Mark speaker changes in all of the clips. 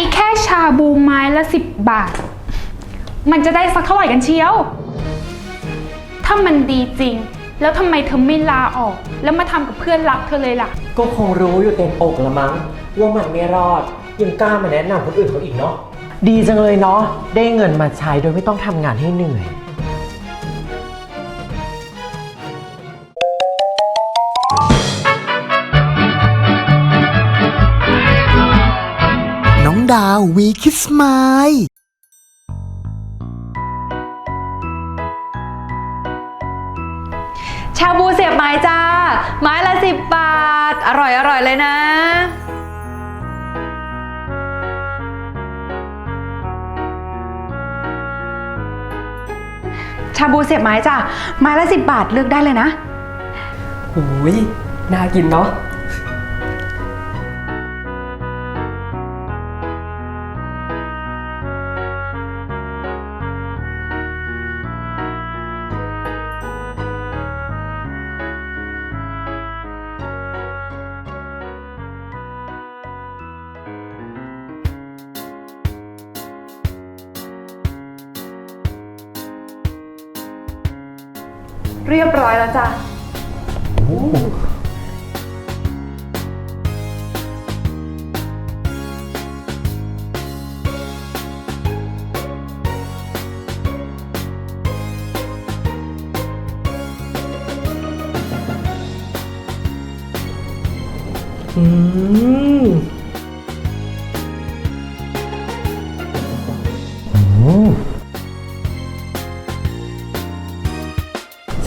Speaker 1: อีกแค่ชาบูไม้ละสิบบาท มันจะได้สักเท่าไหร่กันเชียว ถ้ามันดีจริง แล้วทำไมเธอไม่ลาออก แล้วมาทำกับเพื่อนรักเธอเลยล่ะ
Speaker 2: ก็คงรู้อยู่เต็มอกละมั้งว่ามันไม่รอด ยังกล้ามาแนะนำคนอื่นเขาอีกเนาะ ดีจังเลยเนาะ ได้เงินมาใช้โดยไม่ต้องทำงานให้เหนื่อย
Speaker 3: ดาววีคิสมาย
Speaker 4: ชาบูเสียบไม้จ้า ไม้ละสิบบาท อร่อยอร่อยเลยนะ ชาบูเสียบไม้จ้าไม้ละสิบบาทเลือกได้เลยนะ
Speaker 5: หูย น่ากินเนาะ
Speaker 4: เรียบร้อยแล้วจ้ะ
Speaker 2: อื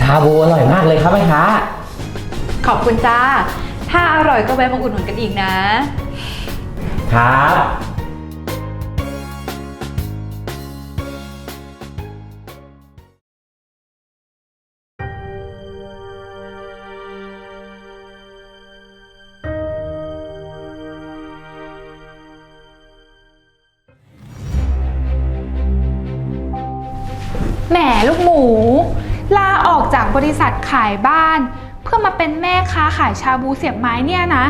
Speaker 2: ชาบูอร่อยมากเลยครับแม่ค้า
Speaker 4: ขอบคุณจ้า ถ้าอร่อยก็แวะมาอุดหนุนกันอีกนะ
Speaker 2: ครับ
Speaker 1: บริษัทขายบ้าน เพื่อมาเป็นแม่ค้าขายชาบูเสียบไม้เนี่ยนะ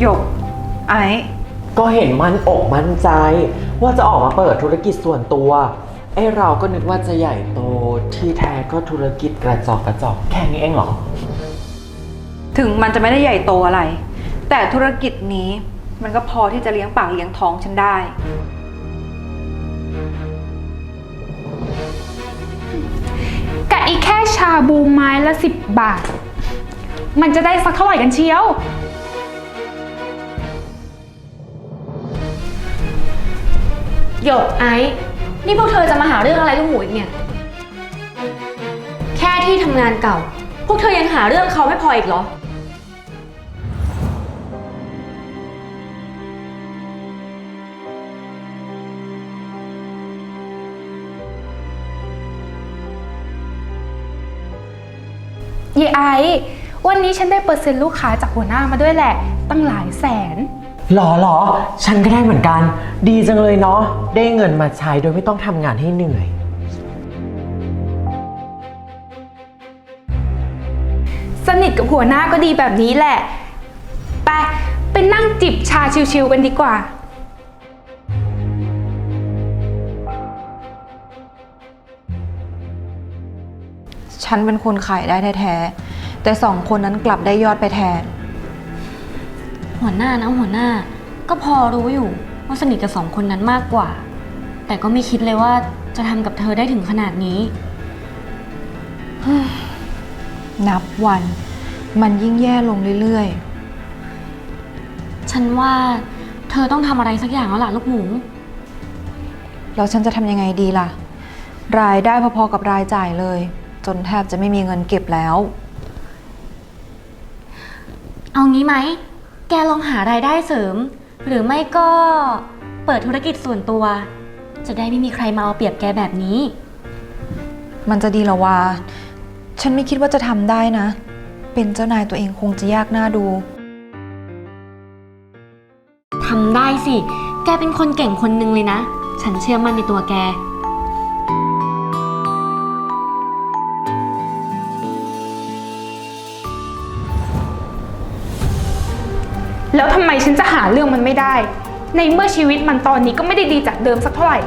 Speaker 4: หยก ไอ้
Speaker 2: ก็เห็นมันอกมั่นใจ ว่าจะออกมาเปิดธุรกิจส่วนตัว ไอ้เราก็นึกว่าจะใหญ่โตที่แท้ก็ธุรกิจกระจอกกระจอกแค่นี้เองเหรอ
Speaker 4: ถึงมันจะไม่ได้ใหญ่โตอะไร แต่ธุรกิจนี้มันก็พอที่จะเลี้ยงปากเลี้ยงท้องฉันได้
Speaker 1: แค่ชาบูไม้ละสิบบาท มันจะได้สักเท่าไหร่กันเชียว
Speaker 6: หยกไอซ์นี่พวกเธอจะมาหาเรื่องอะไรลูกหมูอีกเนี่ย แค่ที่ทำงานเก่า พวกเธอยังหาเรื่องเขาไม่พออีกเหรอ
Speaker 1: เยไอซ์วันนี้ฉันได้เปอร์เซ็นต์ลูกค้าจากหัวหน้ามาด้วยแหละ ตั้งหลายแสน
Speaker 2: หรอหรอ ฉันก็ได้เหมือนกัน ดีจังเลยเนาะ ได้เงินมาใช้โดยไม่ต้องทำงานให้เหนื่อย
Speaker 1: สนิทกับหัวหน้าก็ดีแบบนี้แหละ ไป ไปนั่งจิบชาชิวๆกันดีกว่า
Speaker 4: ฉันเป็นคนขายได้แท้ๆ แต่สองคนนั้นกลับได้ยอดไปแทน
Speaker 6: หัวหน้านะหัวหน้า ก็พอรู้อยู่ว่าสนิทกับสองคนนั้นมากกว่า แต่ก็ไม่คิดเลยว่าจะทำกับเธอได้ถึงขนาดนี้
Speaker 4: นับวัน มันยิ่งแย่ลงเรื่อย
Speaker 6: ฉันว่าเธอต้องทำอะไรสักอย่างแล้วล่ะลูกหมู
Speaker 4: ๆแล้วฉันจะทำยังไงดีล่ะ รายได้พอๆกับรายจ่ายเลย จนแทบจะไม่มีเงินเก็บแล้ว
Speaker 6: เอางี้ไหม แกลองหารายได้เสริม หรือไม่ก็เปิดธุรกิจส่วนตัว จะได้ไม่มีใครมาเอาเปรียบแกแบบนี้
Speaker 4: มันจะดีเหรอวะ ฉันไม่คิดว่าจะทำได้นะ เป็นเจ้านายตัวเองคงจะยากหน้าดู
Speaker 6: ทำได้สิ แกเป็นคนเก่งคนหนึ่งเลยนะ ฉันเชื่อมั่นในตัวแก
Speaker 1: แล้วทำไมฉันจะหาเรื่องมันไม่ได้ ในเมื่อชีวิตมันตอนนี้ก็ไม่ได้ดีจากเดิมสักเท่าไหร่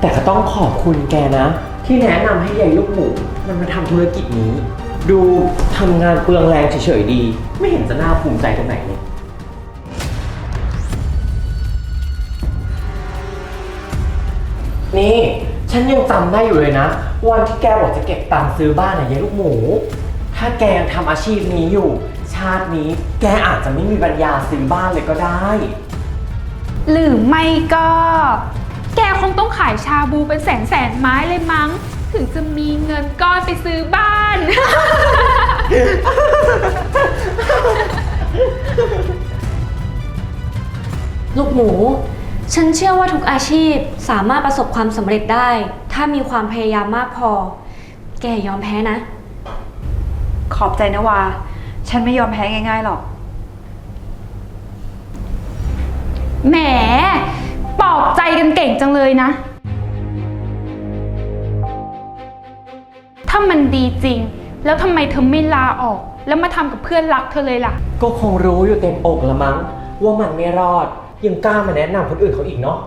Speaker 2: แต่ก็ต้องขอบคุณแกนะ ที่แนะนำให้ยายลูกหมูมันมาทำธุรกิจนี้ ดูทำงานเปลืองแรงเฉยๆดี ไม่เห็นจะน่าภูมิใจตรงไหนเลย นี่ ฉันยังจำได้อยู่เลยนะ วันที่แกบอกจะเก็บตังค์ซื้อบ้านอะยายลูกหมู ถ้าแกยังทำอาชีพนี้อยู่ ชาตินี้แกอาจจะไม่มีปัญญาซื้อบ้านเลยก็ได้
Speaker 1: หรือไม่ก็ แกคงต้องขายชาบูเป็นแสนแสนไม้เลยมั้ง ถึงจะมีเงินก้อนไปซื้อบ้าน
Speaker 6: ลูกหมู ฉันเชื่อว่าทุกอาชีพสามารถประสบความสำเร็จได้ ถ้ามีความพยายามมากพอ แกอย่ายอมแพ้นะ
Speaker 4: ขอบใจนะวา ฉันไม่ยอมแพ้ง่ายๆหรอก
Speaker 1: แหมปลอบใจกันเก่งจังเลยนะ ถ้ามันดีจริง แล้วทำไมเธอไม่ลาออก แล้วมาทำกับเพื่อนรักเธอเลยล่ะ
Speaker 2: ก็คงรู้อยู่เต็มอกละมั้ง ว่ามันไม่รอด ยังกล้ามาแนะนำคนอื่นเขาอีกเนาะ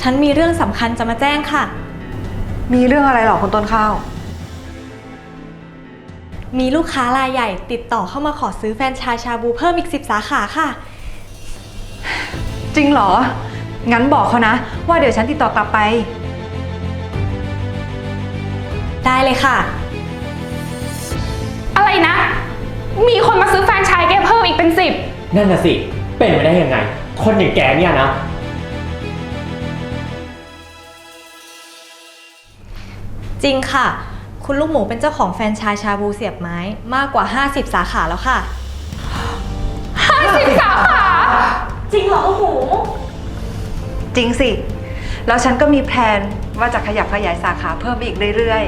Speaker 7: ฉันมีเรื่องสำคัญจะมาแจ้งค่ะ
Speaker 4: มีเรื่องอะไรหรอคุณต้นข้าว
Speaker 7: มีลูกค้ารายใหญ่ติดต่อเข้ามาขอซื้อแฟรนไชายชาบูเพิ่มอีก 10 สาขาค่ะ
Speaker 4: จริงเหรอ งั้นบอกเขานะ ว่าเดี๋ยวฉันติดต่อกลับไป
Speaker 7: ได้เลยค่ะ
Speaker 1: อะไรนะ มีคนมาซื้อแฟรนไชายแกเพิ่มอีกเป็นสิบ
Speaker 2: นั่นน่ะสิ เป็นไปได้ยังไง คนอย่างแกเนี่ยนะ
Speaker 7: จริงค่ะ คุณลูกหมูเป็นเจ้าของแฟรนไชายชาบูเสียบไม้มากกว่า 50 สาขาแล้วค่ะ
Speaker 1: ห้าสิบสาขา
Speaker 7: จริงเหรอลูกหมู
Speaker 4: จริงสิ แล้วฉันก็มีแพลนว่าจะขยับขยายสาขาเพิ่มอีกเรื่อย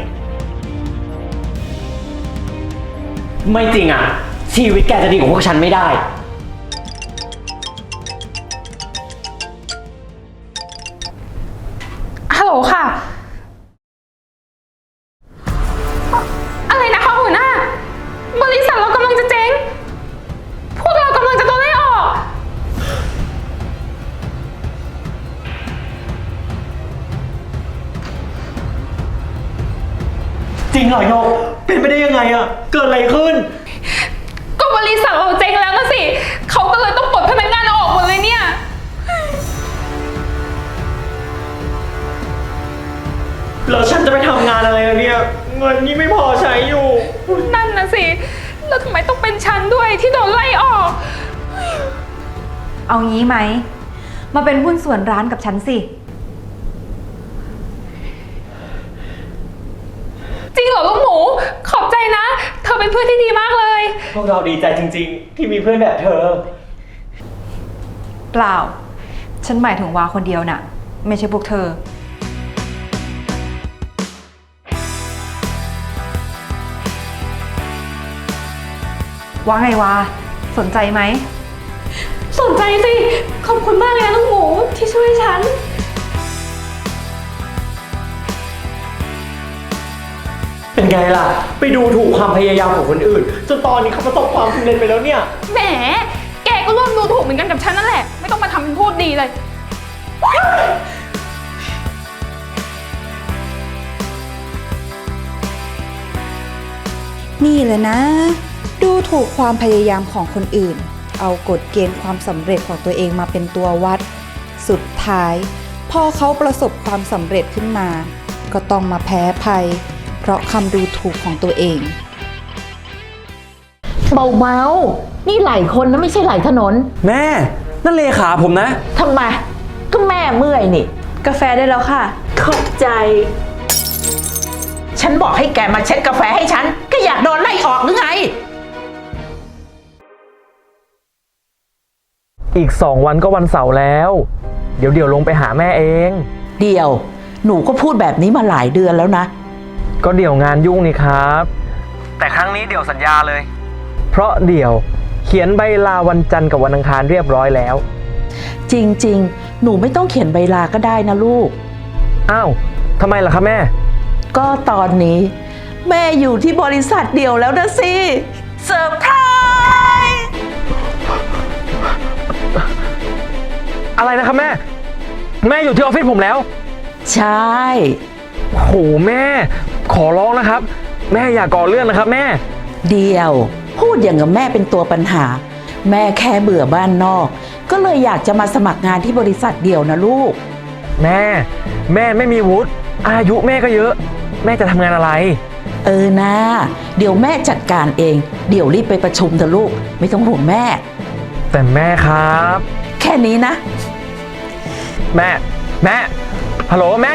Speaker 2: ไม่จริงอะ ชีวิตแกจะดีกว่าพวกฉันไม่ได้
Speaker 1: เป็
Speaker 2: นฉัน
Speaker 1: ด้วยที่โดนไล่ออก
Speaker 4: ๆเอางี้ไหม มาเป็นหุ้นส่วนร้านกับฉันสิ
Speaker 1: จริงเหรอลูกหมู ขอบใจนะ เธอเป็นเพื่อนที่ดีมากเลย
Speaker 2: พวกเราดีใจจริง ๆ ที่มีเพื่อนแบบเธอ
Speaker 4: เปล่า ฉันหมายถึงวาคนเดียวน่ะ ไม่ใช่พวกเธอ ว่าไงวาสนใจไหม
Speaker 7: สนใจสิ ขอบคุณมากเลยนะลูกหมูที่ช่วยฉัน
Speaker 2: เป็นไงล่ะ ไปดูถูกความพยายามของคนอื่น จนตอนนี้เขาประสบความสำเร็จไปแล้วเนี่ย
Speaker 1: แหม แกก็ร่วมดูถูกเหมือนกันกับฉันนั่นแหละ ไม่ต้องมาทำเป็นพูดดีเลย
Speaker 8: นี่แหละนะ ดูถูกความพยายามของคนอื่น เอากฎเกณฑ์ความสำเร็จของตัวเองมาเป็นตัววัด สุดท้าย พอเขาประสบความสำเร็จขึ้นมา ก็ต้องมาแพ้ภัย เพราะคำดูถูกของตัวเอง
Speaker 9: เบาๆนี่ไหลคนนะไม่ใช่ไหลถนน
Speaker 2: แม่ นั่นเลขาผมนะ
Speaker 9: ทำไม ก็แม่เมื่อยนี่
Speaker 7: กาแฟได้แล้วค่ะ
Speaker 9: ขอบใจ ฉันบอกให้แกมาเช็ดกาแฟให้ฉันก็อยากโดนไล่ออกหรือไง
Speaker 10: อีกสองวันก็วันเสาร์แล้ว เดี๋ยวเดี๋ยวลงไปหาแม่เอง
Speaker 9: เดียว หนูก็พูดแบบนี้มาหลายเดือนแล้วนะ
Speaker 10: ก็เดี๋ยวงานยุ่งนี่ครับ แต่ครั้งนี้เดี๋ยวสัญญาเลย เพราะเดี๋ยวเขียนใบลาวันจันทร์กับวันอังคารเรียบร้อยแล้ว
Speaker 9: จริง ๆ หนูไม่ต้องเขียนใบลาก็ได้นะลูก
Speaker 10: อ้าวทำไมล่ะครับแม่
Speaker 9: ก็ตอนนี้ แม่อยู่ที่บริษัทเดียวแล้วนะสิเซอร์ไพร
Speaker 10: อะไรนะครับแม่ แม่อยู่ที่ออฟฟิศผมแล้ว
Speaker 9: ใช่
Speaker 10: โหแม่ ขอร้องนะครับ แม่อย่าก่อเรื่องนะครับ แม่
Speaker 9: เดียว พูดอย่างกับแม่เป็นตัวปัญหา แม่แค่เบื่อบ้านนอก ก็เลยอยากจะมาสมัครงานที่บริษัทเดียวนะลูก
Speaker 10: แม่ แม่ไม่มีวุฒิอายุแม่ก็เยอะ แม่จะทำงานอะไร
Speaker 9: เออนะเดี๋ยวแม่จัดการเอง เดี๋ยวรีบไปประชุมเถอะลูก ไม่ต้องห่วงแม่
Speaker 10: แต่แม่ครับ
Speaker 9: แค่นี้นะ
Speaker 10: แม่ แม่ ฮัลโหลแม่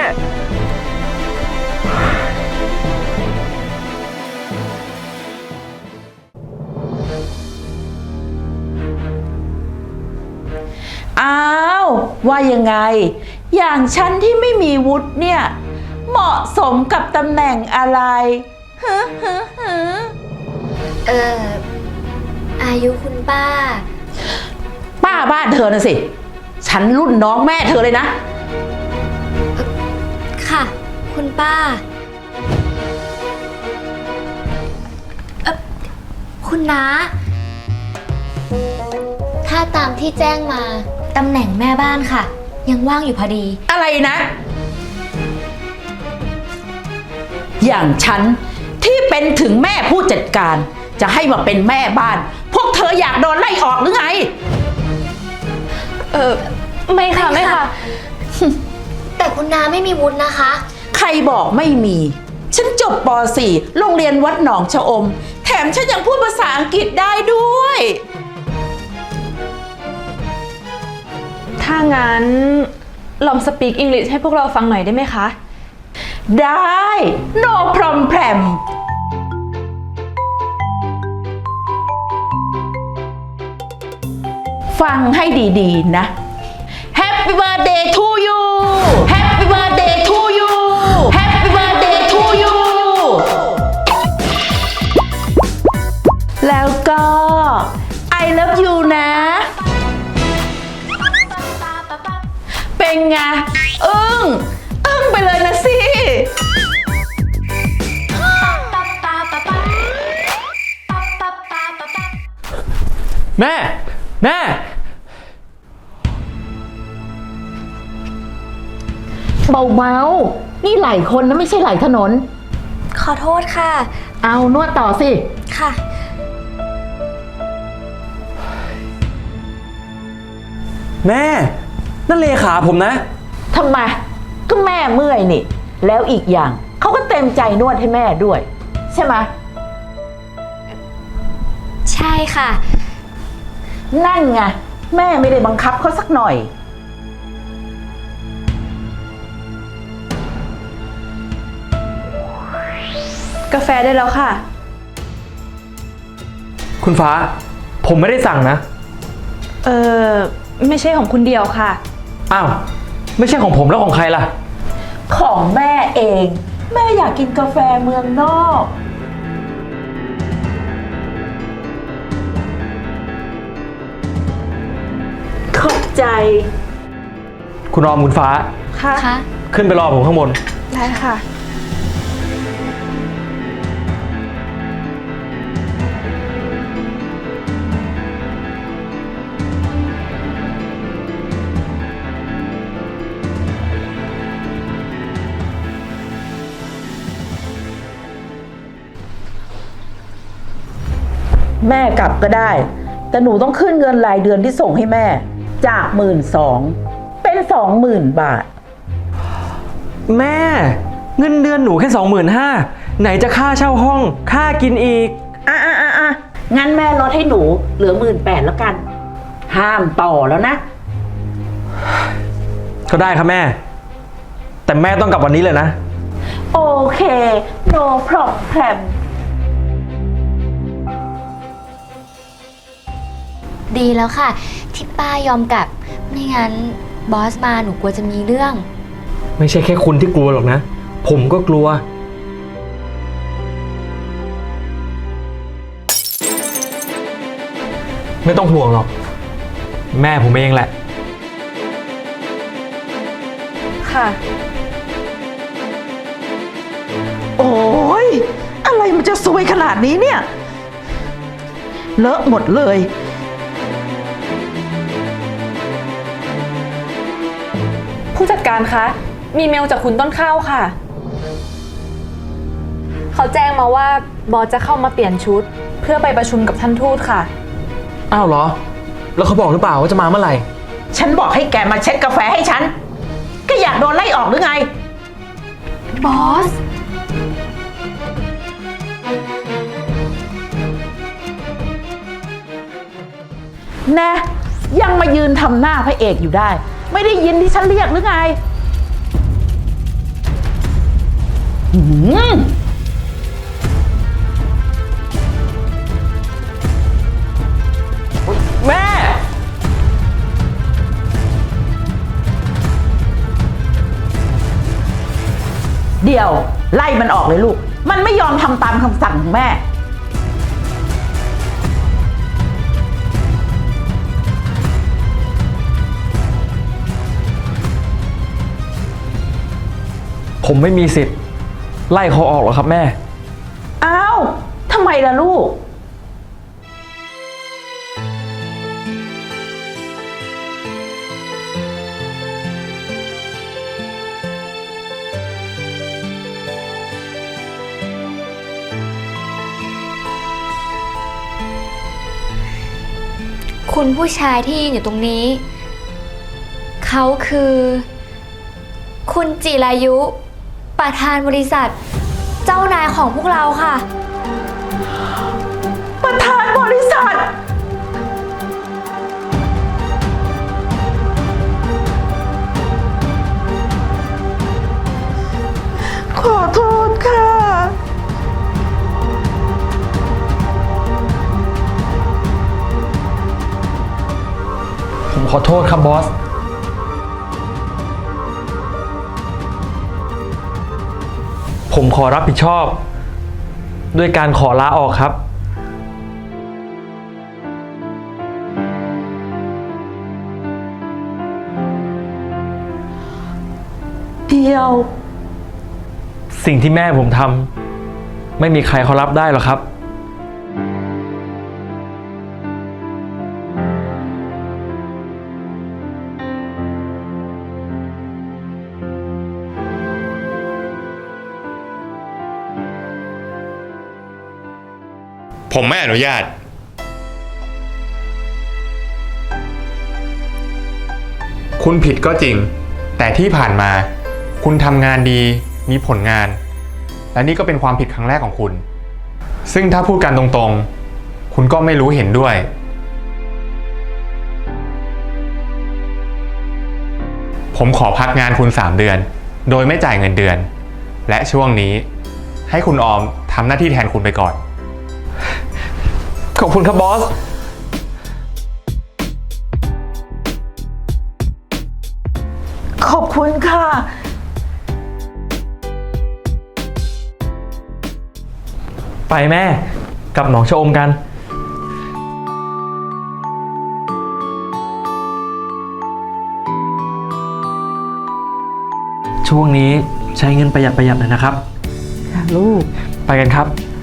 Speaker 9: อ้าว ว่ายังไง อย่างฉันที่ไม่มีวุฒิเนี่ย เหมาะสมกับตำแหน่งอะไรฮึฮึฮึ
Speaker 6: เอออายุคุณป้า
Speaker 9: ป้าบ้านเธอนะสิ ฉันรุ่นน้องแม่เธอเลยนะ
Speaker 6: ค่ะ คุณป้าเอ่อคุณน้า ถ้าตามที่แจ้งมา ตำแหน่งแม่บ้านค่ะ ยังว่างอยู่พอดี
Speaker 9: อะไรนะ อย่างฉันที่เป็นถึงแม่ผู้จัดการ จะให้มาเป็นแม่บ้าน พวกเธออยากโดนไล่ออกหรือไง
Speaker 6: เออไม่ค่ะ ไม่ค่ะ แต่คุณน้าไม่มีวุฒินะคะ
Speaker 9: ใครบอกไม่มี ฉันจบป .4 โรงเรียนวัดหนองชะอม แถมฉันยังพูดภาษาอังกฤษได้ด้วย
Speaker 11: ถ้างั้น ลองสปีกอังกฤษให้พวกเราฟังหน่อยได้ไหมคะ
Speaker 9: ได้ no problem ฟังให้ดีๆนะ Happy birthday to you Happy birthday to you Happy birthday to you แล้วก็ I love you นะ เป็นไง อึ้ง อึ้งไปเลยนะสิ
Speaker 10: แม่ แม่
Speaker 9: เบาๆนี่ไหลคนนะไม่ใช่ไหลถนน
Speaker 6: ขอโทษค่ะ
Speaker 9: เอานวดต่อสิ
Speaker 6: ค่ะ
Speaker 10: แม่ นั่นเลขาผมนะ
Speaker 9: ทำไม ก็แม่เมื่อยนี่ แล้วอีกอย่างเขาก็เต็มใจนวดให้แม่ด้วย ใช่ไหม
Speaker 6: ใช่ค่ะ
Speaker 9: นั่นไง แม่ไม่ได้บังคับเขาสักหน่อย
Speaker 11: กาแฟได้แล้วค่ะ
Speaker 10: คุณฟ้า ผมไม่ได้สั่งนะ
Speaker 11: เออไม่ใช่ของคุณเดียวค่ะ
Speaker 10: อ้าว ไม่ใช่ของผมแล้วของใครล่ะ
Speaker 9: ของแม่เอง แม่อยากกินกาแฟเมืองนอก ขอบใจ
Speaker 10: คุณรอมคุณฟ้า
Speaker 11: ค่ะ
Speaker 6: ค่ะ
Speaker 10: ขึ้นไปรอผมข้างบน
Speaker 11: ได้ค่ะ
Speaker 9: แม่กลับก็ได้ แต่หนูต้องขึ้นเงินรายเดือนที่ส่งให้แม่ จากหมื่นสองเป็นสองหมื่นบาท
Speaker 10: แม่ เงินเดือนหนูแค่สองหมื่นห้าไหนจะค่าเช่าห้อง ค่ากินอีก
Speaker 9: อะอะอะอะงั้นแม่ลดให้หนูเหลือหมื่นแปดแล้วกัน ห้ามต่อแล้วนะ
Speaker 10: ก็ได้ครับแม่ แต่แม่ต้องกลับวันนี้เลยนะ
Speaker 9: โอเค no problem
Speaker 6: ดีแล้วค่ะ ที่ป้ายอมกลับ ไม่งั้นบอสมาหนูกลัวจะมีเรื่อง
Speaker 10: ไม่ใช่แค่คุณที่กลัวหรอกนะ ผมก็กลัว ไม่ต้องห่วงหรอก แม่ผมเองแหละ
Speaker 11: ค่ะ
Speaker 9: โอ้ย อะไรมันจะซวยขนาดนี้เนี่ย เลอะหมดเลย
Speaker 11: ผู้จัดการคะ มีเมลจากคุณต้นข้าวค่ะ เขาแจ้งมาว่าบอสจะเข้ามาเปลี่ยนชุด เพื่อไปประชุมกับท่านทูตค่ะ
Speaker 10: อ้าวเหรอ แล้วเขาบอกหรือเปล่าว่าจะมาเมื่อไหร่
Speaker 9: ฉันบอกให้แกมาเช็ดกาแฟให้ฉัน ก็อยากโดนไล่ออกหรือไง
Speaker 6: บอส
Speaker 9: แนะ ยังมายืนทำหน้าพระเอกอยู่ได้ ไม่ได้ยินที่ฉันเรียกหรือไงหืม
Speaker 10: แม่
Speaker 9: เดี๋ยว ไล่มันออกเลยลูก มันไม่ยอมทำตามคำสั่งของแม่
Speaker 10: ผมไม่มีสิทธิ์ ไล่เขาออกหรอกครับแม่
Speaker 9: อ้าวทำไมล่ะลูก
Speaker 6: คุณผู้ชายที่ยืนอยู่ตรงนี้ เขาคือ คุณจิรายุ ประธานบริษัท เจ้านายของพวกเราค่ะ
Speaker 9: ประธานบริษัท ขอโทษค่ะ
Speaker 10: ผมขอโทษครับบอส ผมขอรับผิดชอบ ด้วยการขอลาออกครับ
Speaker 9: เดียว
Speaker 10: สิ่งที่แม่ผมทำไม่มีใครเขารับได้หรอกครับ
Speaker 12: ผมไม่อนุญาต คุณผิดก็จริง แต่ที่ผ่านมา คุณทำงานดีมีผลงาน และนี่ก็เป็นความผิดครั้งแรกของคุณ ซึ่งถ้าพูดกันตรงๆ คุณก็ไม่รู้เห็นด้วย ผมขอพักงานคุณ 3 เดือน โดยไม่จ่ายเงินเดือน และช่วงนี้ให้คุณออมทำหน้าที่แทนคุณไปก่อน
Speaker 10: ขอบคุณครับบอส
Speaker 9: ขอบคุณค่ะ
Speaker 10: ไปแม่กลับหนองชะอมกัน ช่วงนี้ใช้เงินประหยัดประหยัดหน่อยนะครับ
Speaker 9: ค่ะลูก
Speaker 10: ไปกันครับ
Speaker 9: ค